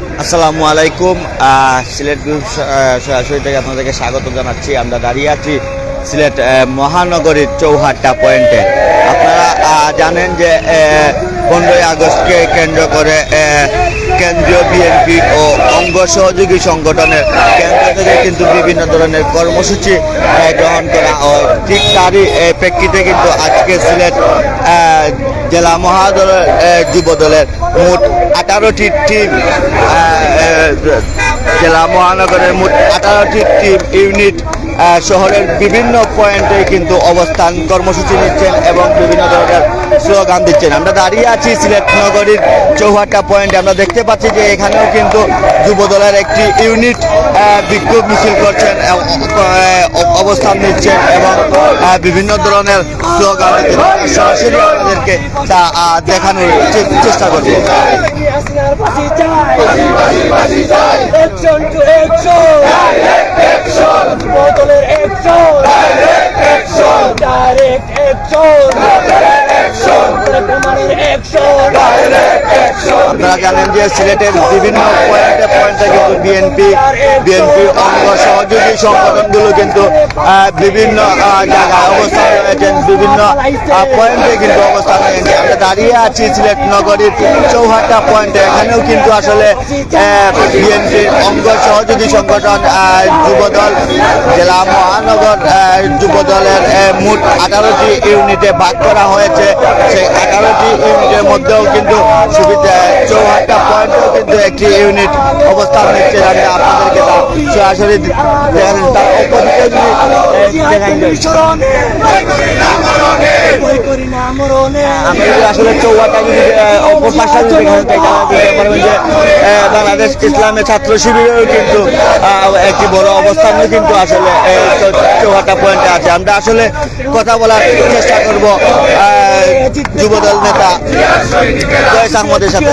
আসসালামু আলাইকুম সিলেট গ্রুপ সরাসরি থেকে আপনাদেরকে স্বাগত জানাচ্ছি। আমরা দাঁড়িয়ে আছি সিলেট মহানগরীর চৌহাট্টা পয়েন্টে। আপনারা জানেন যে পনেরোই আগস্টকে কেন্দ্র করে কেন্দ্রীয় বিএনপি ও অঙ্গ সহযোগী সংগঠনের কেন্দ্র থেকে কিন্তু বিভিন্ন ধরনের কর্মসূচি গ্রহণ করা হয়। ঠিক তারই প্রেক্ষিতে কিন্তু আজকে সিলেট জেলা মহাদলের আহ, যুব দলের মোট আঠারোটি টিম জেলা মহানগরের মোট আঠারোটি টিম ইউনিট শহরের বিভিন্ন পয়েন্টে কিন্তু অবস্থান কর্মসূচি নিচ্ছেন এবং বিভিন্ন ধরনের স্লোগান দিচ্ছেন। আমরা দাঁড়িয়ে আছি সিলেট নগরীর চৌহাট্টা পয়েন্টে। আমরা দেখতে পাচ্ছি যে এখানেও কিন্তু যুবদলের একটি ইউনিট আহ, বিক্ষোভ মিছিল করছেন এবং, আহ, অবস্থান নিচ্ছেন এবং আহ, বিভিন্ন ধরনের স্লোগান সরাসরি আপনাদেরকে তা আহ, দেখানোর চে- চেষ্টা করব হাসিনার ফাঁসি চাই একজন আপনারা জানেন যে সিলেটের বিভিন্ন পয়েন্টে পয়েন্টে কিন্তু বিএনপি বিএনপি অঙ্গ সহযোগী সংগঠনগুলো কিন্তু আহ, বিভিন্ন জায়গায় অবস্থান রয়েছেন বিভিন্ন পয়েন্টে কিন্তু অবস্থান রয়েছে আমরা দাঁড়িয়ে আছি সিলেট নগরীর চৌহাট্টা পয়েন্টে। এখানেও কিন্তু আসলে বিএনপির অঙ্গ সহযোগী সংগঠন যুবদল জেলা মহানগর আহ, যুবদলের মোট আঠারোটি ইউনিটে ভাগ করা হয়েছে। সেই মধ্যেও কিন্তু সুবিধা চৌহাট্টা পয়েন্টেও কিন্তু একটি ইউনিট অবস্থান নিচ্ছে আমি আপনাদেরকে সরাসরি দেখান তার অপোজিটে যদি বাংলাদেশ ইসলামের ছাত্র শিবিরেও কিন্তু একটি বড় অবস্থানও কিন্তু আসলে চৌহাট্টা পয়েন্টে আছে। আমরা আসলে কথা বলার চেষ্টা করব যুবদল নেতা জয়েস আহমদের সাথে।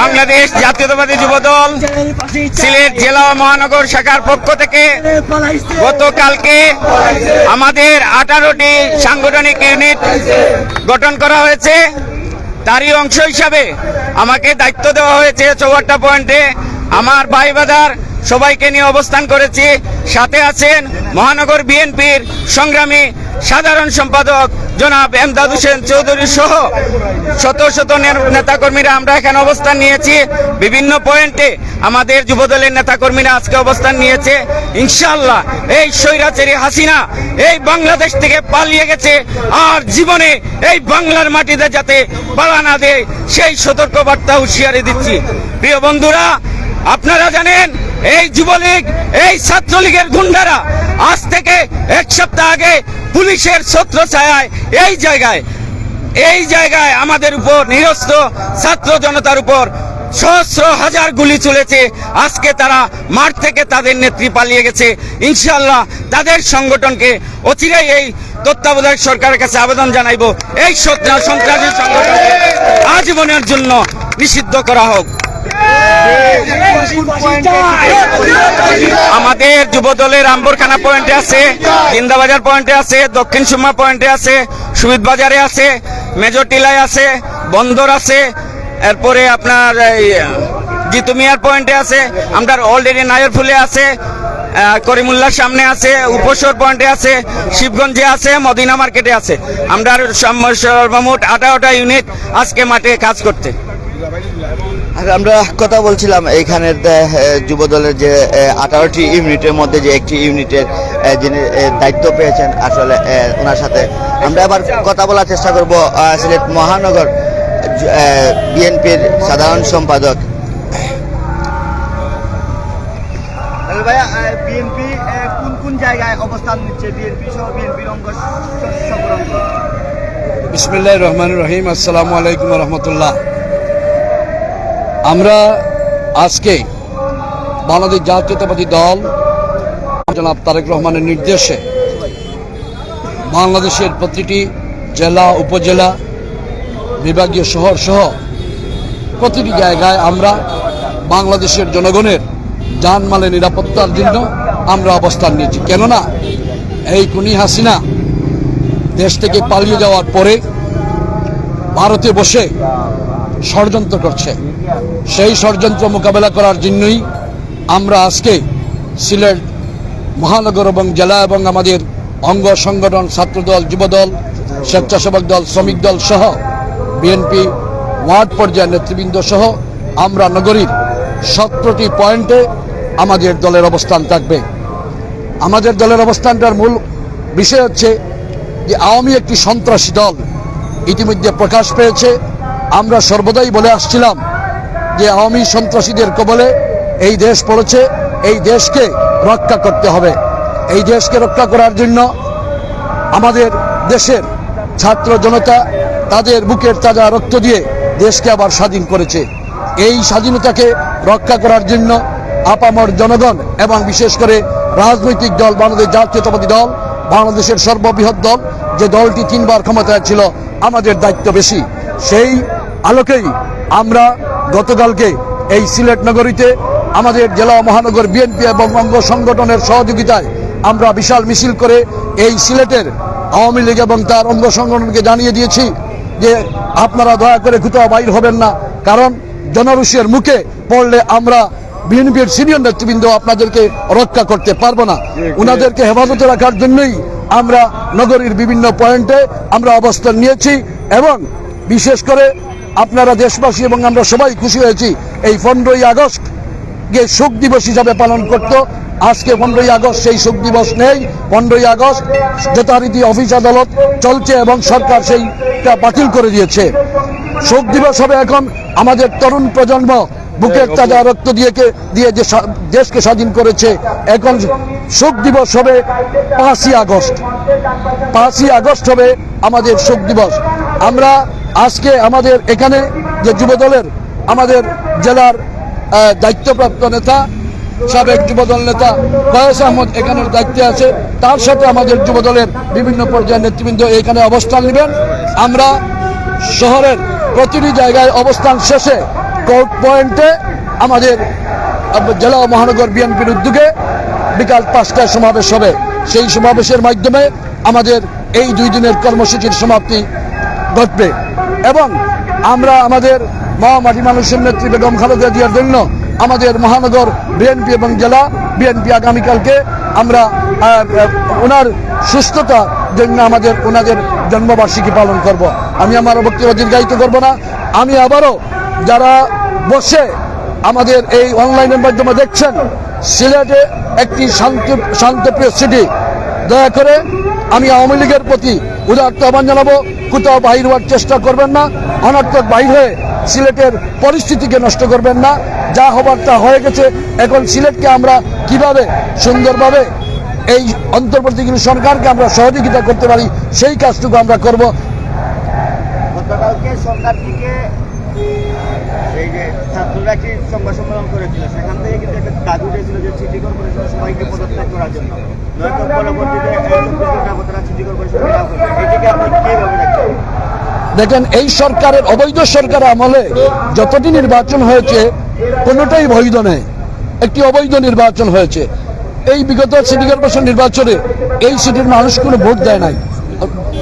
বাংলাদেশ জাতীয়তাবাদী যুবদল সিলেট জেলা মহানগর শাখার পক্ষ থেকে গতকালকে আমাদের আঠারোটি সাংগঠনিক ইউনিট গঠন করা হয়েছে। তারই অংশ হিসাবে আমাকে দায়িত্ব দেওয়া হয়েছে চৌহাট্টা পয়েন্টে। আমার ভাই বাদার সবাইকে নিয়ে অবস্থান করেছি। সাথে আছেন মহানগর বিএনপির সংগ্রামী সাধারণ সম্পাদক জনাব এমদাদ হোসেন চৌধুরী সহ শত শত নেতাকর্মীরা আমরা এখানে অবস্থান নিয়েছি। বিভিন্ন পয়েন্টে আমাদের যুবদলের নেতাকর্মীরা আজকে অবস্থান নিয়েছে। ইনশাল্লাহ এই স্বৈরাচারী হাসিনা এই বাংলাদেশ থেকে পালিয়ে গেছে। আর জীবনে এই বাংলার মাটিতে যাতে পালা না দেয়, সেই সতর্ক বার্তা হুঁশিয়ারি দিচ্ছি। প্রিয় বন্ধুরা, আপনারা জানেন এই যুবলীগ, এই ছাত্রলীগের গুন্ডারা আজ থেকে এক সপ্তাহ আগে পুলিশের ছত্র ছায়ায় এই জায়গায় এই জায়গায় আমাদের উপর নিরস্ত ছাত্র জনতার উপর সহস্র হাজার গুলি চলেছে। আজকে তারা মাঠ থেকে তাদের নেত্রী পালিয়ে গেছে। ইনশাল্লাহ তাদের সংগঠনকে অচিরেই এই তত্ত্বাবধায়ক সরকারের কাছে আবেদন জানাইব। এই সন্ত্রাসী সংগঠনকে আজীবনের জন্য নিষিদ্ধ করা হোক। আমাদের যুব দলের আম্বরখানা পয়েন্টে আছে, জিন্দাবাজার পয়েন্টে আছে, দক্ষিণ সুরমা পয়েন্টে আছে সুবিধ বাজারে আছে, মেজর টিলায় আছে, বন্দর আছে, এরপরে আপনার এই জিতুমিয়ার পয়েন্টে আছে, আমরা অলরেডি নায়ের ফুলে আছে করিমুল্লার সামনে আছে, উপসর পয়েন্টে আছে, শিবগঞ্জে আছে, মদিনা মার্কেটে আছে। আমরা সম- সর্বমোট আঠারোটা ইউনিট আজকে মাঠে কাজ করতে। আমরা কথা বলছিলাম এইখানের যুব দলের যে আঠারোটি ইউনিটের মধ্যে যে একটি ইউনিটের যিনি দায়িত্ব পেয়েছেন আসলে ওনার সাথে। আমরা আবার কথা বলার চেষ্টা করব সিলেট মহানগর বিএনপির সাধারণ সম্পাদক। ভাইয়া বিএনপি কোন কোন জায়গায় অবস্থান নিচ্ছে? বিএনপি সহ বিএনপির অঙ্গ সংগ্রাম বিসমিল্লাহ রহমান রহিম। আসসালামু আলাইকুম রহমতুল্লাহ। আমরা আজকে বাংলাদেশ জাতীয়তাবাদী দল, জনাব তারেক রহমানের নির্দেশে বাংলাদেশের প্রতিটি জেলা, উপজেলা, বিভাগীয় শহর সহ প্রতিটি জায়গায় আমরা বাংলাদেশের জনগণের যানমালের নিরাপত্তার জন্য আমরা অবস্থান নিয়েছি। কেননা এই কুনি হাসিনা দেশ থেকে পালিয়ে যাওয়ার পরে ভারতে বসে ষড়যন্ত্র করছে। সেই ষড়যন্ত্র মোকাবেলা করার জন্যই আমরা আজকে সিলেট, মহানগর এবং জেলা এবং আমাদের অঙ্গ সংগঠন, ছাত্রদল, যুবদল, স্বেচ্ছাসেবক দল, শ্রমিক দল সহ বিএনপি ওয়ার্ড পর্যায়ের নেতৃবৃন্দ সহ আমরা নগরীর সতেরোটি পয়েন্টে আমাদের দলের অবস্থান থাকবে। আমাদের দলের অবস্থানটার মূল বিষয় হচ্ছে যে আওয়ামী একটি সন্ত্রাসী দল ইতিমধ্যে প্রকাশ পেয়েছে। আমরা সর্বদাই বলে আসছিলাম যে আওয়ামী সন্ত্রাসীদের কবলে এই দেশ পড়েছে, এই দেশকে রক্ষা করতে হবে। এই দেশকে রক্ষা করার জন্য আমাদের দেশের ছাত্র জনতা তাদের বুকের তাজা রক্ত দিয়ে দেশকে আবার স্বাধীন করেছে। এই স্বাধীনতাকে রক্ষা করার জন্য আপামর জনগণ এবং বিশেষ করে রাজনৈতিক দল, বাংলাদেশ জাতীয়তাবাদী দল, বাংলাদেশের সর্ববৃহৎ দল, যে দলটি তিনবার ক্ষমতায় ছিল, আমাদের দায়িত্ব বেশি। সেই আলোকেই আমরা গতকালকে এই সিলেট নগরীতে আমাদের জেলা মহানগর বিএনপি এবং অঙ্গ সংগঠনের সহযোগিতায় আমরা বিশাল মিছিল করে এই সিলেটের আওয়ামী লীগ এবং তার অঙ্গ সংগঠনকে জানিয়ে দিয়েছি যে আপনারা দয়া করে কোথাও বাইর হবেন না। কারণ জনরুষের মুখে পড়লে আমরা বিএনপির সিনিয়র নেতৃবৃন্দ আপনাদেরকে রক্ষা করতে পারব না। উনাদেরকে হেফাজতে রাখার জন্যই আমরা নগরীর বিভিন্ন পয়েন্টে আমরা অবস্থান নিয়েছি এবং বিশেষ করে আপনারা দেশবাসী এবং আমরা সবাই খুশি হয়েছি। এই পনেরোই আগস্ট কে শোক দিবস হিসাবে পালন করত আজকে পনেরোই আগস্ট সেই শোক দিবস নেই। পনেরোই আগস্ট যথারীতি অফিস আদালত চলছে এবং সরকার সেইটা বাতিল করে দিয়েছে। শোক দিবস হবে এখন আমাদের তরুণ প্রজন্ম বুকের তাজা রক্ত দিয়ে দিয়ে যে দেশকে স্বাধীন করেছে। এখন শোক দিবস হবে পাঁচই আগস্ট। পাঁচই আগস্ট হবে আমাদের শোক দিবস। আমরা আজকে আমাদের এখানে যে যুবদলের আমাদের জেলার দায়িত্বপ্রাপ্ত নেতা, সাবেক যুবদল নেতা কয়েস আহমদ এখানের দায়িত্বে আছে। তার সাথে আমাদের যুবদলের বিভিন্ন পর্যায়ের নেতৃবৃন্দ এখানে অবস্থান নেবেন। আমরা শহরের প্রতিটি জায়গায় অবস্থান শেষে কোর্ট পয়েন্টে আমাদের জেলা মহানগর বিএনপির উদ্যোগে বিকাল পাঁচটায় সমাবেশ হবে। সেই সমাবেশের মাধ্যমে আমাদের এই দুই দিনের কর্মসূচির সমাপ্তি ঘটবে। এবং আমরা আমাদের মা মাটি মানুষের নেত্রী বেগম খালেদা জিয়ার জন্য আমাদের মহানগর বিএনপি এবং জেলা বিএনপি আগামীকালকে আমরা ওনার সুস্থতার জন্য আমাদের, ওনাদের জন্মবার্ষিকী পালন করব। আমি আমার বক্তব্য দীর্ঘায়িত করব না আমি আবারও যারা বসে আমাদের এই অনলাইনের মাধ্যমে দেখছেন, সিলেটে একটি শান্ত, শান্তপ্রিয় সিটি, দয়া করে আমি আওয়ামী লীগের প্রতি উদার্ত আহ্বান জানাব, কোথাও বাহির হওয়ার চেষ্টা করবেন না, অনর্থক বাহির হয়ে সিলেটের পরিস্থিতিকে নষ্ট করবেন না। যা হবার তা হয়ে গেছে, এখন সিলেটকে আমরা কীভাবে সুন্দরভাবে এই অন্তর্বর্তীকালীন সরকারকে আমরা সহযোগিতা করতে পারি, সেই কাজটুকু আমরা করব। সরকার থেকে এই যে ছাত্ররা একটি সংবাদ সম্মেলন করেছিল? সেখান থেকে কিন্তু একটা দাবি উঠেছিল যে সিটি কর্পোরেশনের সবাইকে পদত্যাগ করার জন্য। কর্পোরেশন দেখেন, এই সরকারের অবৈধ সরকার আমলে যতটি নির্বাচন হয়েছে, কোনোটাই বৈধ নেই। একটি অবৈধ নির্বাচন হয়েছে। এই বিগত সিটি কর্পোরেশন নির্বাচনে এই সিটির মানুষ কোনো ভোট দেয় নাই।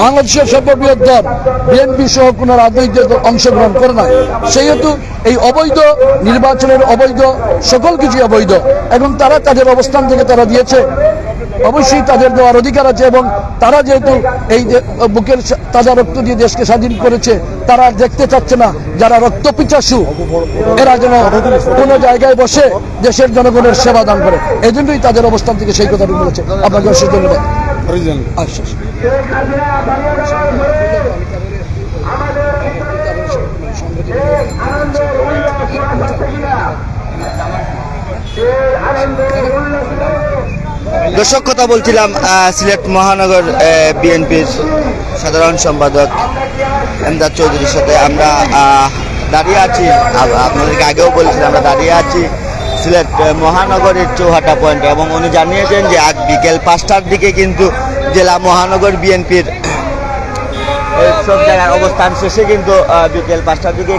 বাংলাদেশের সর্ববৃহৎ দল বিএনপি সহ কোনো রাজনৈতিক দল অংশগ্রহণ করে নাই। সেহেতু এই অবৈধ নির্বাচনের অবৈধ সকল কিছু অবৈধ। এবং তারা তাদের অবস্থান থেকে তারা দিয়েছে। অবশ্যই তাদের দেওয়ার অধিকার আছে এবং তারা যেহেতু এই যে বুকের তাজা রক্ত দিয়ে দেশকে স্বাধীন করেছে তারা দেখতে চাচ্ছে না যারা রক্ত পিচাসু এরা যেন কোনো জায়গায় বসে দেশের জনগণের সেবা দান করে। এজন্যই তাদের অবস্থান থেকে সেই কথাটি বলেছে। আপনাকে অবশ্যই ধন্যবাদ। আচ্ছা। দর্শক, কথা বলছিলাম সিলেট মহানগর বিএনপির সাধারণ সম্পাদক এমদাদ চৌধুরীর সাথে আমরা দাঁড়িয়ে আছি। আপনাদেরকে আগেও বলছিলাম, আমরা দাঁড়িয়ে আছি সিলেট মহানগরের চৌহাটা পয়েন্ট এবং উনি জানিয়েছেন যে আজ বিকেল পাঁচটার দিকে কিন্তু জেলা মহানগর বিএনপির। সব জায়গার অবস্থান শেষে কিন্তু বিকেল পাঁচটার দিকে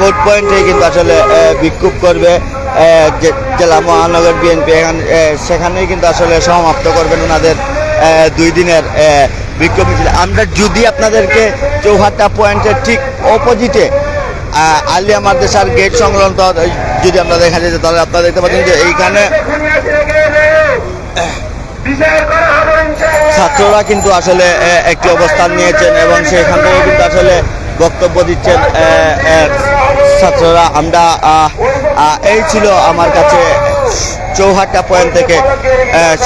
কোর্ট পয়েন্টে কিন্তু আসলে বিক্ষোভ করবে জেলা মহানগর বিএনপি। এখানে সেখানেই কিন্তু আসলে সমাপ্ত করবেন ওনাদের দুই দিনের বিক্ষোভ মিছিল। আমরা যদি আপনাদেরকে চৌহাট্টা পয়েন্টের ঠিক অপোজিটে আলিয়া মাদ্রাসার গেট সংলগ্ন, যদি আমরা দেখা যায় তাহলে আপনারা দেখতে পাচ্ছেন যে এইখানে ছাত্ররা কিন্তু আসলে একটি অবস্থান নিয়েছেন এবং সেখান থেকে কিন্তু আসলে বক্তব্য দিচ্ছেন ছাত্ররা। আমরা এই ছিল আমার কাছে চৌহাট্টা পয়েন্ট থেকে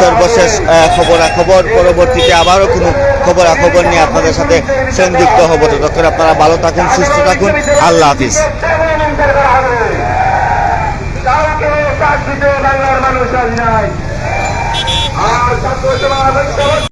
সর্বশেষ খবরাখবর। পরবর্তীতে আবারও কোনো খবরাখবর নিয়ে আপনাদের সাথে সংযুক্ত হব। ততক্ষণ আপনারা ভালো থাকুন, সুস্থ থাকুন। আল্লাহ হাফিজ। মানুষ নাই। ছাত্র